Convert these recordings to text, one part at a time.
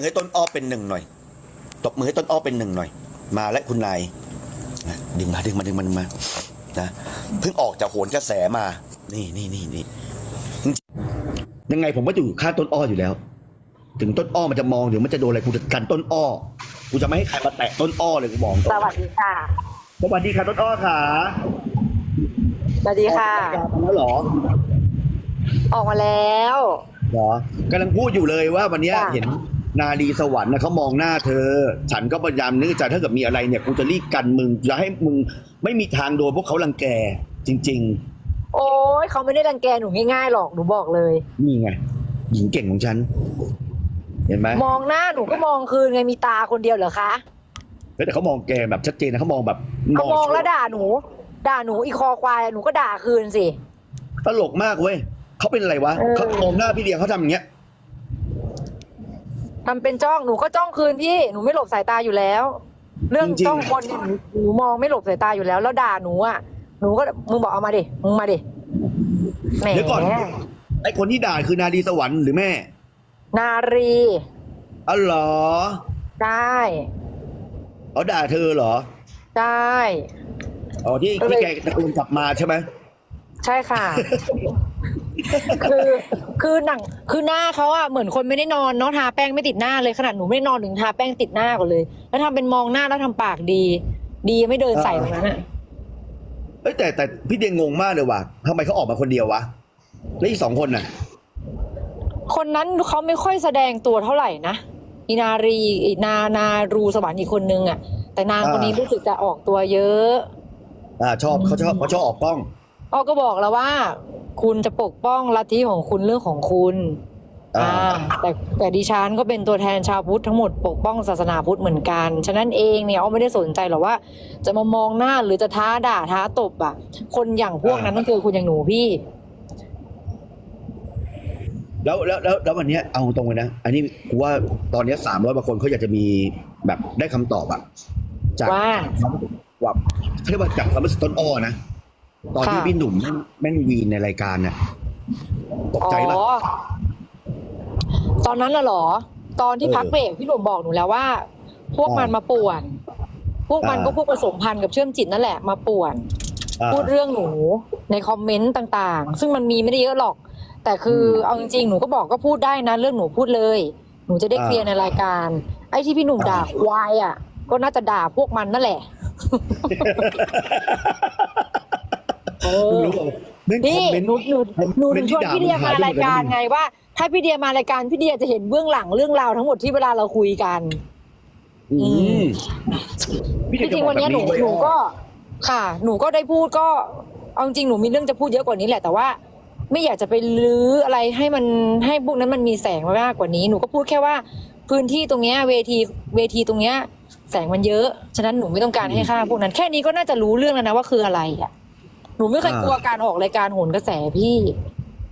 อให้ต้นอ้อเป็นหนึ่งหน่อย ตบมือให้ต้นอ้อเป็นหนึ่งหน่อย มาและคุณนายนะดึงมาดึงมาดึงมันมานะเพิ่งออกจากโหนกระแสมา นี่นี่นี่นี่ยังไงผมก็จะอยู่ข้างต้นอ้ออยู่แล้ว ถึงต้นอ้อมันจะมองเดี๋ยวมันจะโดนอะไรกูจะกันต้นอ้อกูจะไม่ให้ใครมาแตะต้นอ้อเลยกูบอกตรงสวัสดีค่ะ สวัสดีค่ะต้นอ้อค่ะสวัสดีค่ะออกรายการมาแล้วเหรอ ออกมาแล้วเหรอกำลังพูดอยู่เลยว่าวันเนี้ยค่ะเห็น นาลีสวรรค์นะเขามองหน้าเธอ ฉันก็พยายามนึกใจถ้าเกิดมีอะไรเนี่ยกูจะรีบกันมึงจะให้มึงไม่มีทางโดนพวกเขารังแกจริง โอ้ยเขาไม่ได้รังแกหนูง่ายๆหรอกหนูบอกเลย ๆ นี่ไงหญิงเก่งของฉัน เห็นไหมมองหน้าหนูก็มองคืนไงมีตาคนเดียวเหรอคะแต่เขามองแกแบบชัดเจนนะเขามองแบบเอามองแล้วด่าหนู ด่าหนูอีคอควายหนูก็ด่าคืนสิ ตลกมากเว้ยเขาเป็นอะไรวะเออ เขามองหน้าพี่เดียเขาทำอย่างเงี้ย ทำเป็นจ้องหนูก็จ้องคืนพี่หนูไม่หลบสายตาอยู่แล้ว เรื่องจ้องคนเนี่ยหนูหนูมองไม่หลบสายตาอยู่แล้ว แล้วด่าหนูอะหนูก็มึงบอกเอามาดิมึงมาดิแหมเดี๋ยวก่อนไอ้คนที่ด่าคือนาลีสวรรค์หรือแม่นารีอ๋อเหรอได้เขาด่าเธอเหรอได้ อ๋อที่ก็เลที่ยแกตะโกนกลับมาใช่ไหม ใช่ค่ะ คือคือหนัง คือหน้าเขาอะเหมือนคนไม่ได้นอนเนาะทาแป้งไม่ติดหน้าเลยขนาดหนูไม่ได้นอนถึงทาแป้งติดหน้าก่อนเลย แล้วทำเป็นมองหน้าแล้วทำปากดี ดีไม่เดินใส่ตรงนั้นอะเอ้ยแต่แต่พี่เดียงงมากเลยว่ะทำไมเขาออกมาคนเดียววะแล้วอีกสองคนน่ะ คนนั้นเขาไม่ค่อยแสดงตัวเท่าไหร่นะอีนารีอีนานารูสวรรค์อีกคนนึงอะแต่นางคนนี้อ่ารู้สึกจะออกตัวเยอะ อ่าชอบเขาชอบเขาชอบออกกล้อง อ้อก็บอกแล้วว่า คุณจะปกป้องลัทธิของคุณเรื่องของคุณอ่าอ่า แต่แต่ดิฉันก็เป็นตัวแทนชาวพุทธทั้งหมดปกป้องศาสนาพุทธเหมือนกัน ฉะนั้นเองเนี่ยอ้อไม่ได้สนใจหรอกว่า จะมามองหน้าหรือจะท้าด่าท้าตบอะ คนอย่างพวกนั้นต้องเจอคุณอย่างหนูพี่ แล้วแล้วแล้วแล้ววันเนี้ยเอาตรงเลยนะ อันนี้กูว่าตอนเนี้สามร้อยกว่าคนเขาอยากจะมีแบบได้คำตอบอะจากว่าว่าเขาเรียกว่าจากความรู้สึกต้นอ้อนะ ตอนที่ค่ะพี่หนุ่มแม่งแม่งวีนในรายการน่ะตกใจปะอ๋อตอนนั้นน่ะเหรอ ตอนที่เออพักเบรกพี่หนุ่มบอกหนูแล้วว่า พวกมันมาป่วน พวกมันอ่าก็พวกผสมพันธ์กับเชื่อมจิตนั่นแหละมาป่วนอ่าพูดเรื่องหนูในคอมเมนต์ต่างๆ ซึ่งมันมีไม่ได้เยอะหรอก แต่คืออมเอาจริงๆหนูก็บอกก็พูดได้นะเรื่องหนูพูดเลย หนูจะได้อ่าเคลียร์ในรายการ ไอ้ที่พี่หนุ่มด่าควายอะ ก็น่าจะด่าพวกมันนั่นแหละ เอมึงอรู้ป่ะแม่งคนี่อมเมนต์ หนูหนูหนูคอมเมถึนงต์ชวนที่ด่าพี่เดียมึงหามายไปหมดรายการเลยนะไงว่า ถ้าพี่เดียมารายการพี่เดียจะเห็นเบื้องหลังเรื่องราวทั้งหมดที่เวลาเราคุยกัน อืมพี่จเดียจะริงบๆอวันเนี้ยหนูแบบหนูไว้ก็ ค่ะ หนูก็ได้พูดก็ เอาจริงๆหนูมีเรื่องจะพูดเยอะกว่านี้แหละ แต่ว่า ไม่อยากจะไปลื้ออะไรให้มันให้พวกนั้นมันมีแสงมากกว่านี้ หนูก็พูดแค่ว่า พื้นที่ตรงเนี้ยเวทีเวทีตรงเนี้ย แสงมันเยอะ ฉะนั้นหนูไม่ต้องการให้ค่าพวกนั้น แค่นี้ก็น่าจะรู้เรื่องแล้วนะว่าคืออะไรอะ หนูไม่เคยกลัวการออกรายการโหนกระแสพี่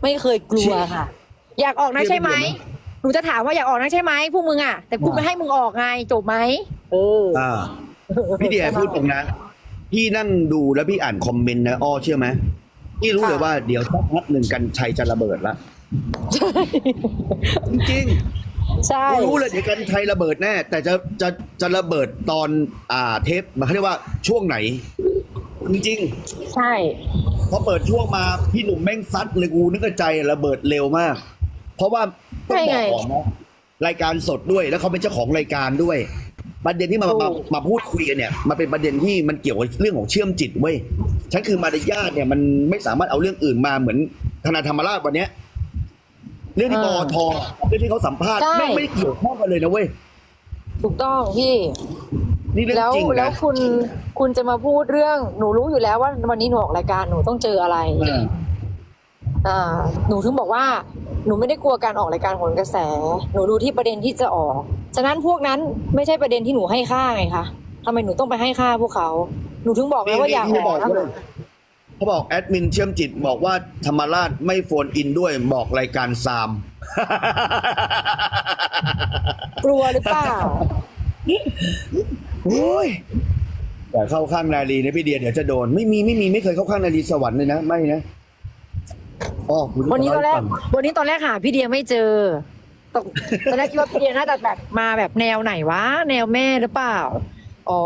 ไม่เคยกลัวค่ะ อยากออกนะใช่ไหมหนูจะถามว่าอยากออกนะใช่ไหมพวกมึงอะแต่กูไม่ให้มึงออกไงจบไหมเอออ่าพี่เดียพูดตรงนะพี่นั่งดูแล้วพี่อ่านคอมเมนต์นะอ้อเชื่อไหมพี่รู้เลยว่าเดี๋ยวสักพักหนึ่งกันชัยจะระเบิดละจริงใช่ๆกูรู้เลยเดี๋ยวกันชัยระเบิดแน่ แต่จะจะจะระเบิดตอนอ่าเทปมันเขาเรียกว่าช่วงไหน จริงใช่ ๆพอเปิดช่วงมาพี่หนุ่มแม่งซัดเลยกูนึกในใจระเบิดเร็วมาก เพราะว่าต้องบอกก่อนนะรายการสดด้วยแล้วเขาเป็นเจ้าของรายการด้วย ประเด็นที่มามามาพูดคุยกันเนี่ยมันเป็นประเด็นที่มันเกี่ยวกับเรื่องของเชื่อมจิตเว้ยฉันคือมารยาทเนี่ยมันไม่สามารถเอาเรื่องอื่นมาเหมือนธนาธรรมราชวันเนี้ย เรื่องที่ปอทเรื่องที่เขาสัมภาษณ์แม่งไม่ได้เกี่ยวข้องกันเลยนะเว้ย ถูกต้องพี่ นี่เรื่องแล้วจริงแล้นะวคุณคุณจะมาพูดเรื่องหนูรู้อยู่แล้วว่าวันนี้หนูออกรายการหนูต้องเจออะไรอ่าอ่าหนูถึงบอกว่าหนูไม่ได้กลัวการออกรายการโหนกระแส หนูดูที่ประเด็นที่จะออก ฉะนั้นพวกนั้นไม่ใช่ประเด็นที่หนูให้ค่าไงคะทำไมหนูต้องไปให้ค่าพวกเขาหนูถึงบอกไงว่าอยากอนี่อกเขานะบอกเขาบอกแอดมินเชื่อมจิตบอกว่าธรรมราชไม่โฟนอินด้วยบอกรายการซาม กลัวหรือเปล่า โอ้ยแต่เข้าข้างนาลีนะพี่เดียเดี๋ยวจะโดน ไม่มีไม่มีไม่เคยเข้าข้างนาลีสวรรค์เลยนะ ไม่นะอ๋อคุณวันนี้ตอนแรกฟังวันนี้ตอนแรกหาพี่เดียไม่เจอตกตอนแรกคิดว่าพี่เดียน่าจะแบบมาแบบแนวไหนวะแนวแม่หรือเปล่า อ๋อ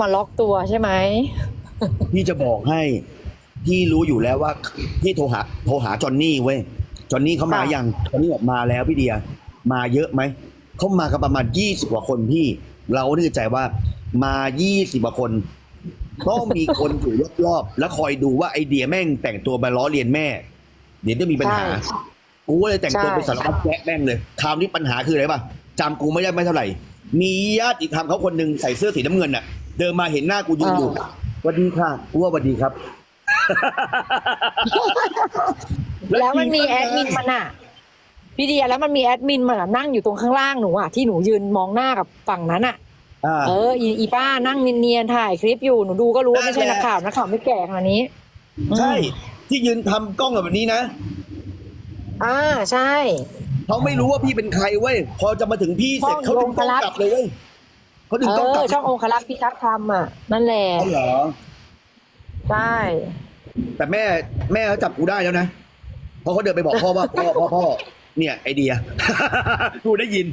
มาล็อกตัวใช่ไหมพี่จะบอกให้พี่รู้อยู่แล้วว่าพี่โทรหาโทรหาจอนนี่เว้ยจอนนี่เขามาค่ะยังจอนนี่บอกมาแล้วพี่เดีย มาเยอะไหมเขามากันประมาณยี่สิบกว่าคนพี่ เรานึกใจว่ามายี่สิบกว่าคนต้องมีคนอยู่รอบๆแล้วคอยดูว่าไอเดียแม่งแต่งตัวมาล้อเลียนแม่ เดี๋ยวจะมีปัญหาใช่กูก็เลยแต่งตัวใช่เป็นสารพัดแจ๊ะแม่งเลยคราวนี้ปัญหาคืออะไรป่ะจำกูไม่ได้ไม่เท่าไหร่ มีญาติธรรมเขาคนหนึ่งใส่เสื้อสีน้ำเงินน่ะ เดินมาเห็นหน้ากูยืนอยู่สวัสดีค่ะกูว่าสวัสดีครับ แล้วมันมีแอดมินมันอะ พี่เดียแล้วมันมีแอดมินมันอะนั่งอยู่ตรงข้างล่างหนูอะที่หนูยืนมองหน้ากับฝั่งนั้นอะอ่า เอออีอีป้านั่งเนียนๆถ่ายคลิปอยู่หนูดูก็รู้ว่าไม่ใช่นั่นันกแหละข่าวนักข่าวไม่แก่ขนาดนี้ใช่อืมที่ยืนทำกล้องแบบนี้นะอ่าใช่ เขาไม่รู้ว่าพี่เป็นใครเว้ย พอจะมาถึงพี่เสร็จช่เขาองดึงกล้องลงพลัดกลับเลยเว้ยเขาดึงเอกล้องกลัอบช่ององคลักษ์พิทักษ์ธรรมอะนั่นแหละเขาเหรอ ใช่แต่แม่แม่เขาจับกูได้แล้วนะเพราะเขาเดินไปบอกพ่อว่า พ่อพ่อพ่อ เนี่ยไอเดีย กูได้ยิน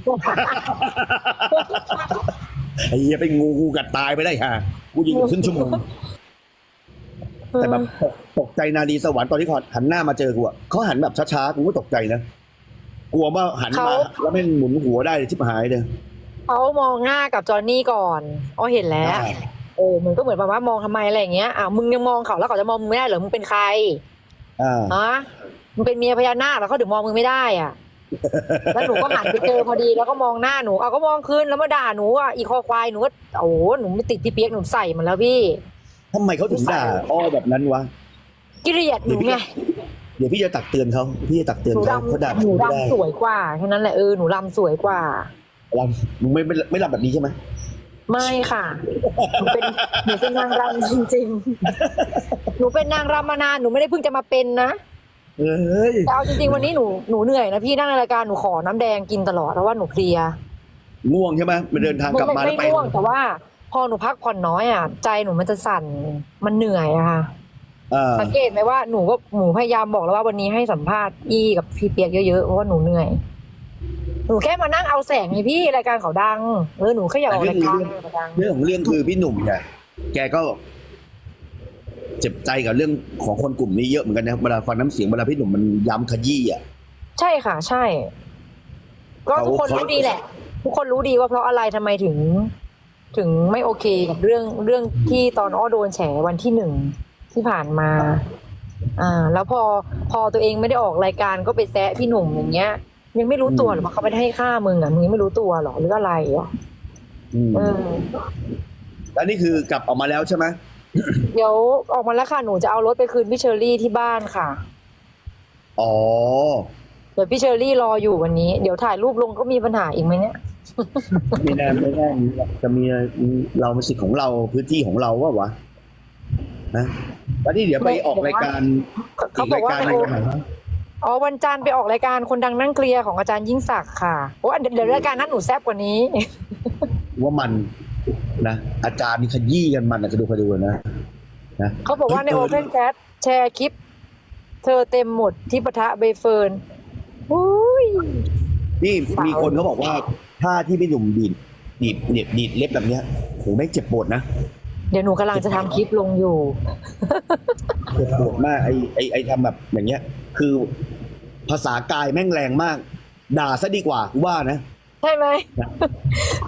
ไอ้เหี้ยเป็นงูกูกัดตายไปได้ฮะกูยิงอยู่ครึ่งชั่วโมง แต่แบบตกตกใจนาดีสวรรค์ตอนที่เขาหันหน้ามาเจอกูอะเขาหันแบบช้าๆ กูก็ตกใจนะ กลัวว่าหันมา แล้วแม่งหมุนหัวได้ชิบหายเลยเขามองหน้ากับจอห์นนี่ก่อนอ๋อเห็นแล้วเออมันก็เหมือนแบบว่ามองทำไมอะไรอย่างเงี้ยอะมึงยังมองเขาแล้วเขาจะมองมึงไม่ได้เหรอมึงเป็นใครอ่าฮะ มึงเป็นเมียพญานาคแล้วเขาถึงมองมึงไม่ได้อะ แล้วหนูก็หันไปเจอพอดีแล้วก็มองหน้าหนูเอาก็มองคืนแล้วมาด่าหนูอะอีคอควายหนูก็โอ้โหหนูไม่ติดพี่เปียกหนูใส่มันแล้วพี่ทำไมเขาถึงด่าอ้อแบบนั้นวะกิริยาหนูไงเดี๋ยวพี่จะตักเตือนเขาพี่จะตักเตือนหนูเขาเขาด่าดำหนูไม่ได้ดำสวยกว่าแค่นั้นแหละเออหนูลำสวยกว่าลำมึงไม่ไม่ไม่ลำแบบนี้ใช่ไหมไม่ค่ะ หนูเป็นหนูเป็นนางรำจริงๆ หนูเป็นนางรำมานานหนูไม่ได้เพิ่งจะมาเป็นนะ เอ้ยแต่เอาจริงๆวันนี้หนูหนูเหนื่อยนะพี่นั่งในรายการหนูขอน้ำแดงกินตลอดเพราะว่าหนูเพลียง่วงใช่ไหมมาเดินทางกลับมาไม่แล้วไปไม่ง่วงแต่ว่า พอหนูพักผ่อนน้อยอะใจหนูมันจะสั่นมันเหนื่อยอะค่ะอ่าสังเกตไหมว่าหนูก็หนูพยายามบอกแล้วว่าวันนี้ให้สัมภาษณ์อี้กับพี่เปียกเยอะๆเพราะว่าหนูเหนื่อย หนูแค่มานั่งเอาแสงไงพี่รายการเขาดังเออหนูแค่อยากออกรายการเขาดัง เรื่องของเรื่องคือพี่หนุ่มเนี่ยแกก็ เจ็บใจกับเรื่องของคนกลุ่มนี้เยอะเหมือนกันนะเวลาฟังน้ำเสียงเวลาพี่หนุ่มมันย้ำขยี้อะ ใช่ค่ะ ใช่ ก็เขาทุกคนเขารู้ดีแหละ ทุกคนรู้ดีว่าเพราะอะไรทำไมถึง ถึงไม่โอเคกับเรื่องเรื่องที่ตอนอ้อโดนแฉวันที่หนึ่งที่ผ่านมา อ่า แล้วพอพอตัวเองไม่ได้ออกรายการก็ไปแซะพี่หนุ่มอย่างเงี้ย ยังไม่รู้ตัวหรอว่าเขาไม่ได้ให้ค่ามึงอะมึงยังไม่รู้ตัวหรอหรืออะไรอะอืมเออแล้วนี่คือกลับออกมาแล้วใช่ไหม เดี๋ยวออกมาแล้วค่ะ หนูจะเอารถไปคืนพี่เชอรี่ที่บ้านค่ะ อ๋อ เดี๋ยวพี่เชอรี่รออยู่วันนี้ เดี๋ยวถ่ายรูปลงก็มีปัญหาอีกไหมเนี่ย ไม่แน่ไม่แน่จะมีเราเป็นสิทธิ์ของเราพื้นที่ของเราว่าวะนะแล้วนี่เดี๋ยวไปออกรายการเขาบอกว่าอีไปรายโอการรายการไหนอ๋อวันจันทร์ไปออกรายการคนดังนั่งเคลียร์ของอาจารย์ยิ่งศักดิ์ค่ะโอ้อันเดี๋ยวรายการนั้นหนูแซ่บกว่านี้ ว่ามัน นะอาจารย์นี่ขยี้กันมันนะจะดูคอยดูนะนะเขาบอกว่าในเอโออเพนแชทแชร์คลิป เธอเต็มหมดที่ปะทะใบเฟิร์นอุ้ยนี่สาวมีคนเขาบอกว่าถ้าที่พี่หนุ่มดีดดีดดีดดีดเล็บแบบเนี้ยโหไม่งเจ็บปวดนะ เดี๋ยวหนูกำลังจะทำคลิปลงอยู่เจ็บปวดมากไอไอไอทำแบบอย่างเงี้ย คือภาษากายแม่งแรงมาก ด่าซะดีกว่ากูว่านะ ใช่ไหม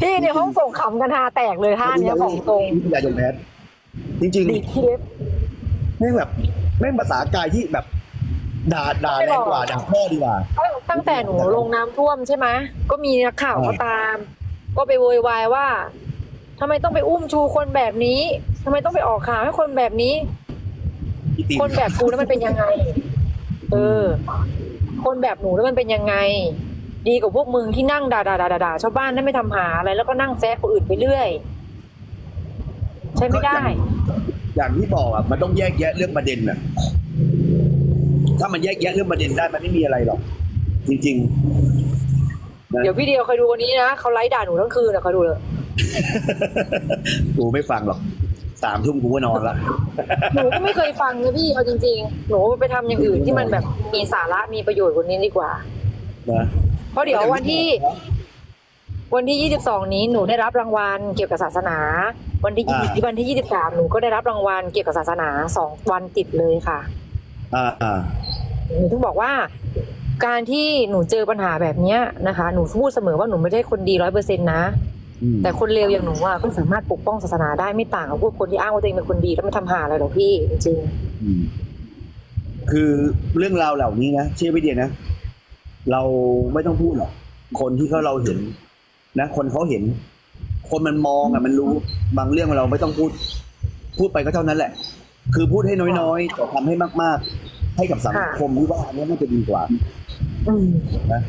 พี่ในห้องส่งขำกันฮาแตกเลยท่าเนี้ยบอกตรงวิทยาจงแพทย์จริงดีดคลิป ๆแม่งแบบแม่งภาษากายที่แบบ ด่าด่าแรงกว่าด่าพ่อดีกว่า ตั้งแต่หนูลงน้ำท่วมใช่ไหมก็มีนักข่าวอ่าเขาตาม ก็ไปโวยวายว่าทำไมต้องไปอุ้มชูคนแบบนี้ทำไมต้องไปออกข่าวให้คนแบบนี้ พี่ตีคนแบบกูแล้วมันเป็นยังไง เออ คนแบบหนูแล้วมันเป็นยังไง ดีกว่าพวกมึงที่นั่งด่าด่าด่าด่าด่าชาวบ้านนั่นไม่ทำหาอะไร แล้วก็นั่งแซะคนอื่นไปเรื่อย ใช่ไม่ได้ อย่างที่บอกอะ มันต้องแยกแยะเรื่องประเด็นน่ะ ถ้ามันแยกแยะเรื่องประเด็นได้มันไม่มีอะไรหรอก จริงๆนะเดี๋ยวพี่เดียวคอยดูวันนี้นะเขาไล่ด่าหนูทั้งคืนนะคอยดูเลยกูไม่ฟังหรอกสามทุ่มกูก็นอนละหนูก็ไม่เคยฟังนะพี่เอาจริง ๆ หนูไปทำอย่างอื่นที่มันแบบมีสาระมีประโยชน์กว่านี้ดีกว่านะ เพราะเดี๋ยววันที่ วันที่ 22 นี้หนูได้รับรางวัลเกี่ยวกับศาสนา วันที่อ่า20วันที่ 23 หนูก็ได้รับรางวัลเกี่ยวกับศาสนาสองวันติดเลยค่ะ อ่าอ่าหนูถึงบอกว่าการที่หนูเจอปัญหาแบบเนี้ยนะคะ หนูพูดเสมอว่าหนูไม่ได้คนดีร้อยเปอร์เซ็นต์นะ อืมแต่คนเลวอย่างหนูอะก็สามารถปกป้องศาสนาได้ไม่ต่างกับพวกคนที่อ้างว่าตัวเองเป็นคนดีแล้วไม่ทำหาอะไรหรอกพี่จริงอืมคือเรื่องราวเหล่านี้นะเชื่อพี่เดียนะ เราไม่ต้องพูดหรอกคนที่เขาเราเห็น นะ คนเขาเห็น คนมันมองอะมันรู้บางเรื่องเราไม่ต้องพูด พูดไปก็เท่านั้นแหละ คือพูดให้น้อยๆแต่ทำให้มาก ๆ ให้กับสังคมที่ว่าอันนี้น่าจะดีกว่าๆอืมนะ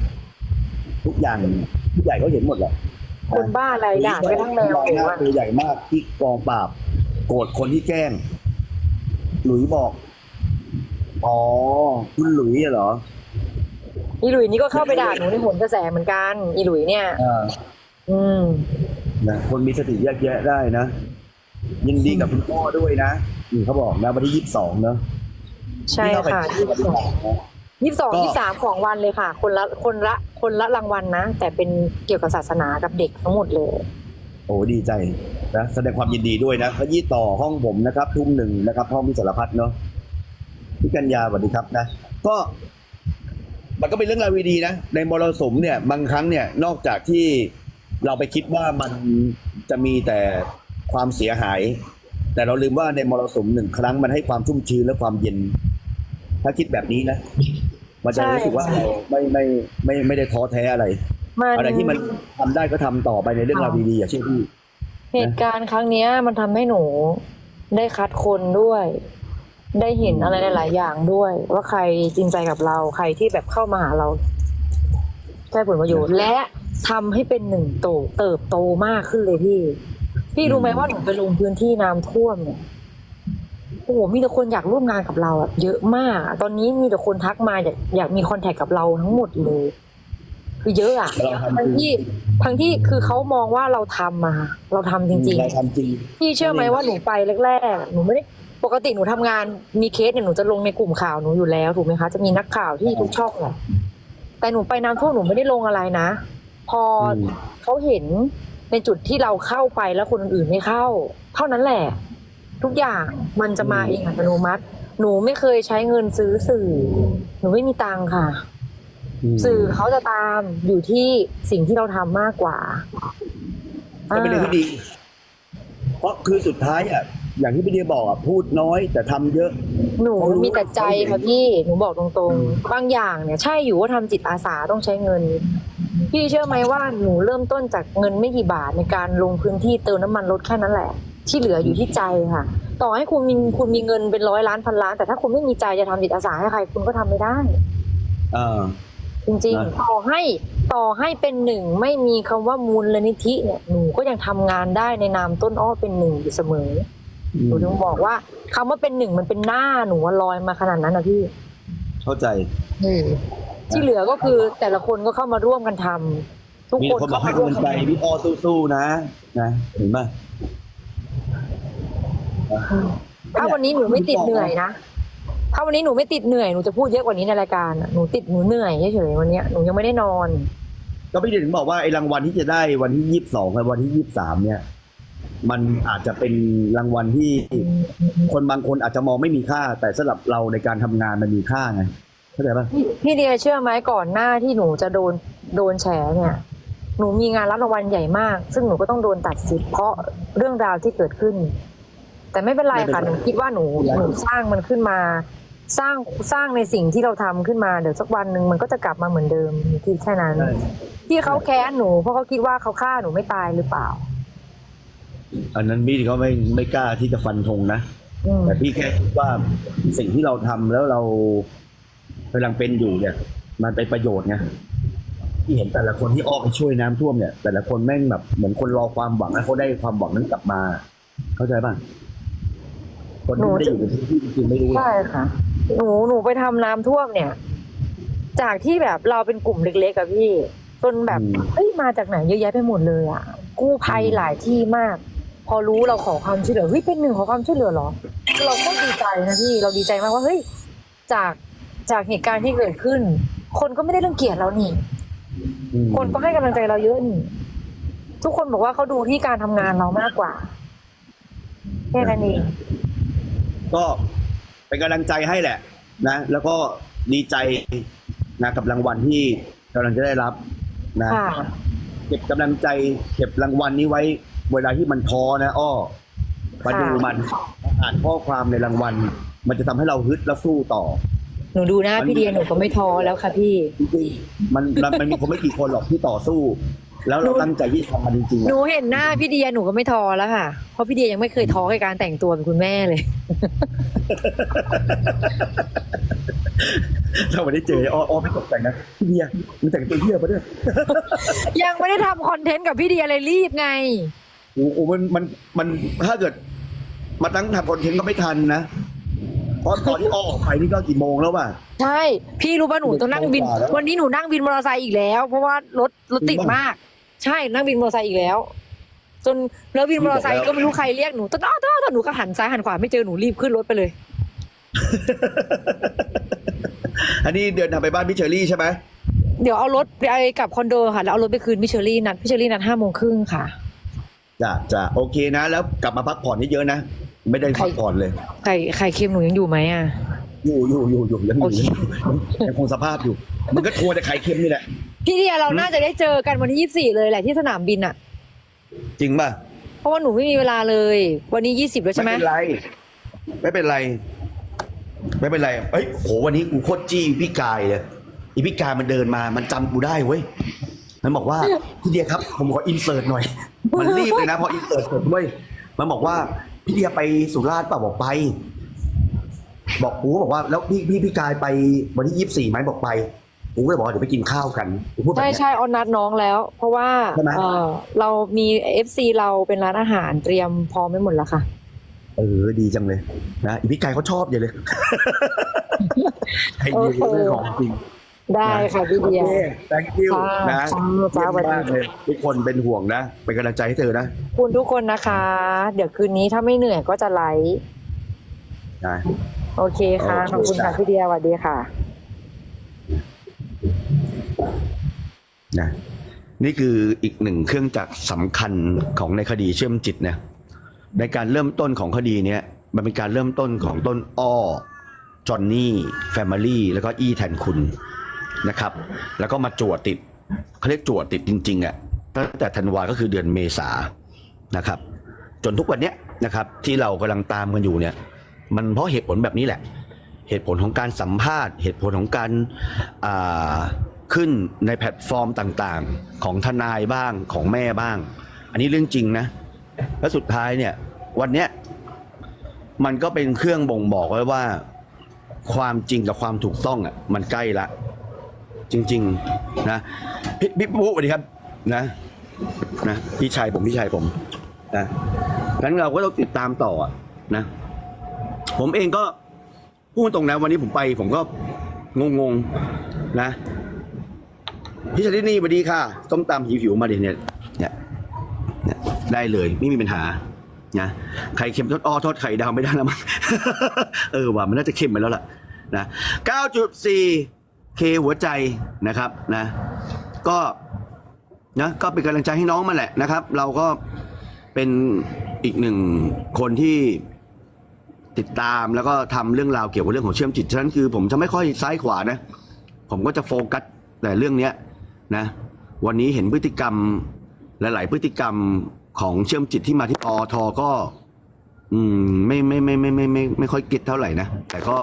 ทุกอย่างผู้ใหญ่ก็เห็นหมดแหละคนบ้าอะไรด่าไปทั้งแมวใหญ่หนูมากอะตัวใหญ่มากที่กองปราบ โกรธคนที่แกล้ง หลุยบอก อ๋อ คุณหลุยเหรอ อีหลุยนี่ก็เข้าไปด่าหนูในโหนกระแสเหมือนกัน อีหลุยเนี่ย อ่าอืม นะคนมีสติแยกแยะได้นะยินดีกับคุณพ่อด้วยนะนี่เขาบอกนะวันที่ยี่สิบสองเนอะใช่ที่เราไปค่ะที่วันที่สองนะยี่สิบสองก็ ยี่สามของวันเลยค่ะ คนละคนละคนละรางวัลนะ แต่เป็นเกี่ยวกับศาสนากับเด็กทั้งหมดเลย โอ้ดีใจนะแสดงความยินดีด้วยนะขยี้ต่อห้องผมนะครับทุ่มหนึ่งนะครับห้องพิสารพัดเนาะพี่กัญญาสวัสดีครับนะ ก็ มันก็เป็นเรื่องราวดีๆนะ ในมรสุมเนี่ย บางครั้งเนี่ย นอกจากที่เราไปคิดว่ามันจะมีแต่ความเสียหาย แต่เราลืมว่าในมรสุมหนึ่งครั้งมันให้ความชุ่มชื้นและความเย็น ถ้าคิดแบบนี้นะ มันจะใช่รู้สึกว่าเราไม่ไม่ไม่ไม่ได้ท้อแท้อะไรมันอะไรที่มันทำได้ก็ทำต่อไปในเรื่องราวดีๆอย่าเชื่อพี่ เหตุการณ์ครั้งเนี้ยมันทำให้หนูได้คัดคนด้วย ได้เห็นอะไรหลาย ๆ อย่างด้วย ว่าใครจริงใจกับเรา ใครที่แบบเข้ามาหาเราได้ผลประโยชน์ และทำให้เป็นหนึ่งโตเติบโตมากขึ้นเลยพี่ พี่รู้ไหมว่าหนูไปลงพื้นที่น้ำท่วมเนี่ยโอ้โหมีแต่คนอยากร่วมงานกับเราอะเยอะมากอะตอนนี้มีแต่คนทักมาอยากอยากมีคอนแทคกับเราทั้งหมดเลย คือเยอะอะเราทำทั้งที่ทั้งที่คือเขามองว่าเราทำมาเราทำจริงเราทำจริงๆพี่เชื่อไหมว่าหนูไปแรก ๆ หนูไม่ได้ ปกติหนูทำงานมีเคสเนี่ยหนูจะลงในกลุ่มข่าวหนูอยู่แล้วถูกไหมคะ จะมีนักข่าวที่ทุกช่องแหละแต่หนูไปน้ำท่วมหนูไม่ได้ลงอะไรนะ พออม เขาเห็นในจุดที่เราเข้าไปแล้วคนอื่นๆไม่เข้า เท่านั้นแหละ ทุกอย่างมันจะมาเองอัตโนมัติ หนูไม่เคยใช้เงินซื้อสื่อ หนูไม่มีตังค์ค่ะ มสื่อเขาจะตามอยู่ที่สิ่งที่เราทำมากกว่าก็เป็นเรื่องที่ดี เพราะคือสุดท้ายอะ อย่างที่พี่เดียบอกอะพูดน้อยแต่ทำเยอะหนูเขารู้มีแต่ใจเขาเห็นค่ะพี่หนูบอกตรงๆ บางอย่างเนี่ยใช่อยู่ว่าทำจิตอาสาต้องใช้เงิน พี่เชื่อไหมว่าหนูเริ่มต้นจากเงินไม่กี่บาทในการลงพื้นที่เติมน้ำมันรถแค่นั้นแหละ ที่เหลืออยู่ที่ใจค่ะ ต่อให้คุณมีคุณมีเงินเป็นร้อยล้านพันล้าน แต่ถ้าคุณไม่มีใจจะทำจิตอาสาให้ใคร คุณก็ทำไม่ได้อ่าจริงนะๆต่อให้ต่อให้เป็นหนึ่งไม่มีคำว่ามูลนิธิเนี่ยหนูก็ยังทำงานได้ในนามต้นอ้อเป็นหนึ่งอยู่เสมอ หนูถึงบอกว่าคำว่าเป็นหนึ่งมันเป็นหน้าหนูว่าลอยมาขนาดนั้นนะพี่เข้าใจ ที่เหลือก็คือแต่ละคนก็เข้ามาร่วมกันทำทุกมีคนคนบเข้าอกให้มาร่วมกำลังใจพี่อ้อสู้ๆนะนะเห็นไหมถ้าวันนี้หนูไม่ติดเหนื่อยนะถ้าวันนี้หนูไม่ติดเหนื่อยหนูจะพูดเยอะกว่านี้ในรายการอะหนูติดหนูเหนื่อยเฉยๆวันเนี้ยหนูยังไม่ได้นอน ก็พี่เดียถึงบอกว่าไอ้รางวัลที่จะได้วันที่ยี่สิบสองกับวันที่ยี่สิบสามเนี่ย มันอาจจะเป็นรางวัลที่คนบางคนอาจจะมองไม่มีค่า แต่สำหรับเราในการทำงานมันมีค่าไงเข้าใจปะพี่เดียเชื่อไหมก่อนหน้าที่หนูจะโดนโดนแฉเนี่ยหนูมีงานรับรางวัลใหญ่มาก ซึ่งหนูก็ต้องโดนตัดสิทธิ์เพราะเรื่องราวที่เกิดขึ้น แต่ไม่เป็นไรค่ะหนูคิดว่าหนูหนูสร้างมันขึ้นมา สร้างสร้างในสิ่งที่เราทำขึ้นมาเดี๋ยวสักวันหนึ่งมันก็จะกลับมาเหมือนเดิมหนูคิดแค่นั้นใช่ที่เขาแค้นหนูเพราะเขาคิดว่าเขาฆ่าหนูไม่ตายหรือเปล่า อันนั้นพี่เขาไม่ไม่กล้าที่จะฟันธงนะอืมแต่พี่แค่คิดว่าสิ่งที่เราทำแล้วเรากำลังเป็นอยู่เนี่ย มันเป็นประโยชน์ไงที่เห็นแต่ละคนที่ออกไปช่วยน้ำท่วมเนี่ย แต่ละคนแม่งแบบเหมือนคนรอความหวังแล้วเขาได้ความหวังนั้นกลับมา เข้าใจป่ะคนที่ไม่ได้อยู่ในพื้นที่จริงๆไม่รู้หรอกใช่ค่ะ หนูหนูไปทำน้ำท่วมเนี่ย จากที่แบบเราเป็นกลุ่มเล็กๆอะพี่จนแบบเฮ้ยมาจากไหนเยอะแยะไปหมดเลยอะกู้ภัยหลายที่มาก พอรู้เราขอความช่วยเหลือเฮ้ยเป็นหนึ่งขอความช่วยเหลือเหรอ เราก็ดีใจนะพี่เราดีใจมากว่าเฮ้ยจากจากเหตุการณ์ที่เกิดขึ้น คนก็ไม่ได้รังเกียจเรานี่อืมคนก็ให้กำลังใจเราเยอะนี่ ทุกคนบอกว่าเขาดูที่การทำงานเรามากกว่าแค่นั้นเองก็เป็นกำลังใจให้แหละ นะ แล้วก็ดีใจนะกับรางวัลที่กำลังจะได้รับนะค่ะเก็บกำลังใจเก็บรางวัลนี้ไว้ เวลาที่มันท้อนะอ้อมาดูมันอ่านข้อความในรางวัล มันจะทำให้เราฮึดและสู้ต่อ หนูดูหน้าพี่เดียหนูก็ไม่ท้อแล้วค่ะพี่จริงๆมันมันมันมีคนไม่กี่คนหรอกที่ต่อสู้ แล้วเราตั้งใจที่จะทำมันจริงๆหนูอะเห็นหน้าพี่เดียหนูก็ไม่ท้อแล้วค่ะ เพราะพี่เดียยังไม่เคยท้อในการแต่งตัวเป็นคุณแม่เลยถ้าวันนี้เจออ้ออ้อไม่ตกใจนะพี่เบียร์มันแต่งตัวเที่ยปะเนี่ยยังไม่ได้ทำคอนเทนต์กับพี่เดียเลยรีบไง โอ้โหมันมันมันถ้าเกิด มาตั้งทำคอนเทนต์ก็ไม่ทันนะเพราะตอนที่อ้อออกไปนี่ก็กี่โมงแล้วป่ะ ใช่ พี่รู้ป่ะหนูต้องนั่งบินกว่าแล้ววันนี้หนูนั่งบินมอเตอร์ไซค์อีกแล้ว เพราะว่ารถรถติดจริงปะมาก ใช่นั่งบินมอเตอร์ไซค์อีกแล้ว จนแล้วบินมอเตอร์ไซค์พี่บอกแล้วก็ไม่รู้ใครเรียกหนูต้นอ้อต้นอ้อหนูก็หันซ้ายหันขวาไม่เจอหนูรีบขึ้นรถไปเลย อันนี้เดินทางไปบ้านพี่เชอรี่ใช่ไหมเดี๋ยวเอารถไปกลับคอนโดค่ะ แล้วเอารถไปคืนพี่เชอรี่นัดพี่เชอรี่นัดห้าโมงครึ่งค่ะ จ้ะจ้ะโอเคนะ แล้วกลับมาพักผ่อนเยอะๆนะ ไม่ได้พักผ่อนเลย ไข่ไข่เค็มหนูยังอยู่ไหมอะ อยู่อยู่อยู่อยู่ยังอโอยู่เคยังคงสภาพอยู่ มันก็ทัวร์แต่ไข่เค็มนี่แหละ พี่เดียเราน่าจะได้เจอกันวันที่ยี่สี่เลยแหละที่สนามบินอะ จริงป่ะ เพราะว่าหนูไม่มีเวลาเลย วันนี้ยี่สิบแล้วใช่ไหมไม่เป็นไร ไม่เป็นไร ไม่เป็นไรเอ้ยโหวันนี้กูโคตรจี้พี่กายเลยอีพี่กายมันเดินมา มันจำกูได้เว้ย มันบอกว่าพี่เดียครับ ผมขออินเสิร์ตหน่อย มันรีบเลยนะพออินเสิร์ตเสร็จเว้ยมันบอกว่าพี่เดียไปสุราษฎร์เปล่าบอกไป บอกกูบอกว่าแล้วพี่พี่พี่กายไปวันที่ยี่สิบสี่ไหมบอกไปกูก็เลยบอกว่าเดี๋ยวไปกินข้าวกันกูพูดแบบใช่เนี้ย ใช่ออนนัดน้องแล้ว เพราะว่าใช่ไหม เออเรามีเอฟซีเราเป็นร้านอาหารเตรียมพร้อมไว้หมดแล้วค่ะ เออดีจังเลยนะอีพี่กายเขาชอบอย่าเลยให้ดีโอเคเรื่องของจริง ได้ค่ะพี่เดียโอเค thank you จ้านะจ้าเยี่ยมมากเลยทุกคนเป็นห่วงนะ เป็นกำลังใจให้เธอนะขอบคุณทุกคนนะคะ เดี๋ยวคืนนี้ถ้าไม่เหนื่อยก็จะไลฟ์นะโอเคค่ะโอเคขอบคุณค่ะจ้ะพี่เดียสวัสดีค่ะนะนี่คืออีกหนึ่งเครื่องจักรสำคัญของในคดีเชื่อมจิตนะในการเริ่มต้นของคดีเนี้ยมันเป็นการเริ่มต้นของต้นอ้อจอนนี่แฟมิลี่แล้วก็อี้แทนคุณ นะครับ แล้วก็มาจวดติดเขาเรียกจวดติดจริงๆอะ่ะตั้งแต่ธันวาก็คือเดือนเมษานะครับ จนทุกวันเนี้ยนะครับ ที่เรากำลังตามกันอยู่เนี่ย มันเพราะเหตุผลแบบนี้แหละ เหตุผลของการสัมภาษณ์ เหตุผลของการาขึ้นในแพลตฟอร์มต่างๆ ของทนายบ้างของแม่บ้าง อันนี้เรื่องจริงนะ แล้วสุดท้ายเนี่ยวันเนี้ยมันก็เป็นเครื่องบ่งบอกไว้ว่า ความจริงกับความถูกต้องอะมันใกล้ละ จริง ๆ นะพี่พี่ปุ๊สวัสดีครับ นะนะพี่ชายผมพี่ชายผมนะงั้นเราก็ต้องติดตามต่อนะ ผมเองก็พูดตรงนะ วันนี้ผมไป ผมก็งงๆนะพี่ชลินีสวัสดีค่ะต้มตำหิวๆมาเดี๋ยวเนี่ยเนี่ยเนี่ยได้เลยไม่มีปัญหานะไข่เค็มทอดอ้อทอดไข่ดาวไม่ได้แล้วมั้ง เออว่ะมันน่าจะเค็มไปแล้วล่ะนะ9.4 เคหัวใจนะครับนะก็นะก็เป็นกำลังใจให้น้องมาแหละนะครับ เราก็เป็นอีกหนึ่งคนที่ติดตามแล้วก็ทำเรื่องราวเกี่ยวกับเรื่องของเชื่อมจิตฉะนั้นคือ ผมจะไม่ค่อยซ้ายขวานะ ผมก็จะโฟกัสแต่เรื่องเนี้ยนะวันนี้เห็นพฤติกรรมหลาย ๆ พฤติกรรมของเชื่อมจิตที่มาที่ปอทก็ อืมไม่ไม่ไม่ไม่ไม่ไม่ไม่ค่อยเก็ตเท่าไหร่นะแต่ก็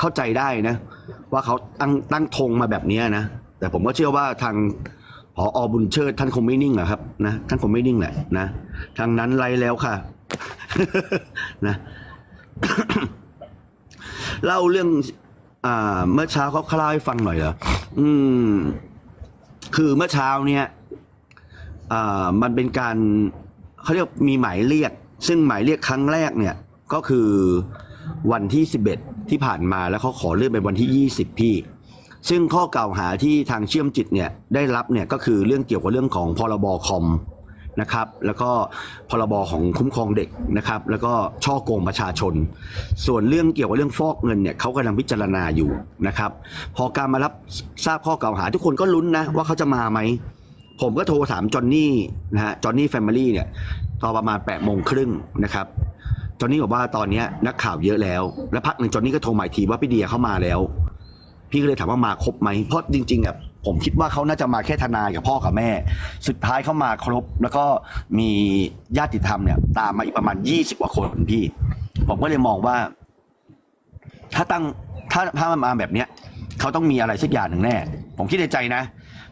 เข้าใจได้นะ ว่าเขาตั้งตั้งธงมาแบบนี้นะ แต่ผมก็เชื่อว่าทางผออบุญเชิดท่านคงไม่นิ่งหรอกครับนะท่านคงไม่นิ่งแหละนะทางนั้นไล่แล้วค่ะนะเล่าเรื่อง อ่า เมื่อเช้าเขาเล่าให้ฟังหน่อยเหรออืม คือเมื่อเช้าเนี่ยอ่ามันเป็นการเขาเรียกมีหมายเรียก ซึ่งหมายเรียกครั้งแรกเนี่ย ก็คือ วันที่สิบเอ็ดที่ผ่านมาแล้วเขาขอเลื่อนเป็นวันที่ยี่สิบพี่ ซึ่งข้อกล่าวหาที่ทางเชื่อมจิตเนี่ยได้รับเนี่ยก็คือเรื่องเกี่ยวกับเรื่องของพรบคอมนะครับ แล้วก็พรบของคุ้มครองเด็กนะครับ แล้วก็ช่อโกงประชาชน ส่วนเรื่องเกี่ยวกับเรื่องฟอกเงินเนี่ยเขากำลังพิจารณาอยู่นะครับ พอการมารับทราบข้อกล่าวหาทุกคนก็ลุ้นนะว่าเขาจะมาไหมผมก็โทรถามจอนนี่นะฮะจอนนี่แฟมิลี่เนี่ยตอนประมาณ8ปดโมงครึ่งนะครับ จอนนี่บอกว่าตอนเนี้ยนักข่าวเยอะแล้ว แล้วพักหนึ่งจอนนี่ก็โทรหมาอีกทีว่าพี่เดียเข้ามาแล้ว พี่ก็เลยถามว่ามาครบไหมเพราะจริงๆอะผมคิดว่าเขาน่าจะมาแค่ทนายกับพ่อกับแม่ สุดท้ายเขามาครบ แล้วก็มีญาติธรรมเนี่ย ตามมาอีกประมาณยี่สิบกว่าคนพี่ ผมก็เลยมองว่า ถ้าตั้งถ้าถ้ามันมาแบบเนี้ยเขาต้องมีอะไรสักอย่างหนึ่งแน่ ผมคิดในใจนะ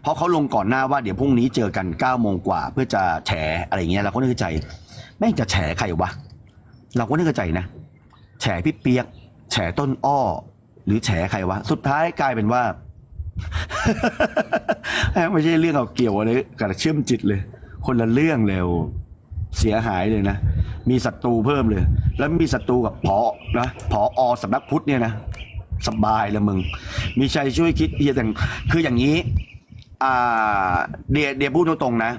เพราะเขาลงก่อนหน้าว่าเดี๋ยวพรุ่งนี้เจอกันเก้าโมงกว่า เพื่อจะแฉอะไรอย่างเงี้ยเราก็นึกในใจแม่งจะแฉใครวะ เราก็นึกในใจนะ แฉพี่เปียก แฉต้นอ้อ หรือแฉใครวะ สุดท้ายกลายเป็นว่า ไม่ใช่เรื่องเอาเกี่ยวอะไรกับเชื่อมจิตเลย คนละเรื่องเลยโอ้เสียหายเลยนะ มีศัตรูเพิ่มเลย แล้วมีศัตรูกับพอนะพออสำนักพุทธเนี่ยนะสบายเลยมึง มีชัยช่วยคิดเฮียแต่งคืออย่างนี้ อ่า เดียเดียพูดตรงๆนะ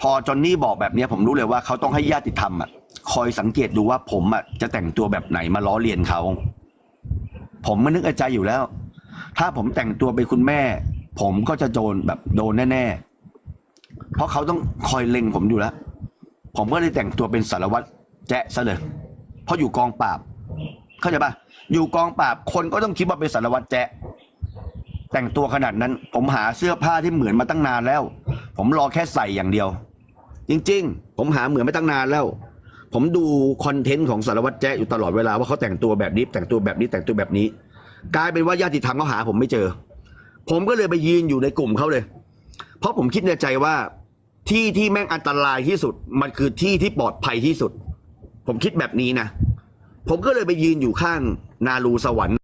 พอจอนนี่บอกแบบนี้ผมรู้เลยว่าเขาต้องให้ญาติธรรมอะ คอยสังเกตดูว่าผมอะจะแต่งตัวแบบไหนมาล้อเลียนเขา ผมมันนึกในใจอยู่แล้ว ถ้าผมแต่งตัวเป็นคุณแม่ ผมก็จะโดนแบบโดนแน่ๆ เพราะเขาต้องคอยเล็งผมอยู่แล้ว ผมก็เลยแต่งตัวเป็นสารวัตรแจ๊ะซะเลยเพราะอยู่กองปราบ เข้าใจปะอยู่กองปราบคนก็ต้องคิดว่าเป็นสารวัตรแจ๊ะแต่งตัวขนาดนั้น ผมหาเสื้อผ้าที่เหมือนมาตั้งนานแล้ว ผมรอแค่ใส่อย่างเดียว จริง ๆ ผมหาเหมือนไมาตั้งนานแล้ว ผมดูคอนเทนต์ของสารวัตรแจ๊อยู่ตลอดเวลาว่าเขาแต่งตัวแบบนี้แต่งตัวแบบนี้แต่งตัวแบบนี้ กลายเป็นว่าญาติธรรมเขาหาผมไม่เจอ ผมก็เลยไปยืนอยู่ในกลุ่มเขาเลย เพราะผมคิดในใจว่าที่ที่แม่งอันตรายที่สุด มันคือที่ที่ปลอดภัยที่สุด ผมคิดแบบนี้นะ ผมก็เลยไปยืนอยู่ข้างนารูสวรรค์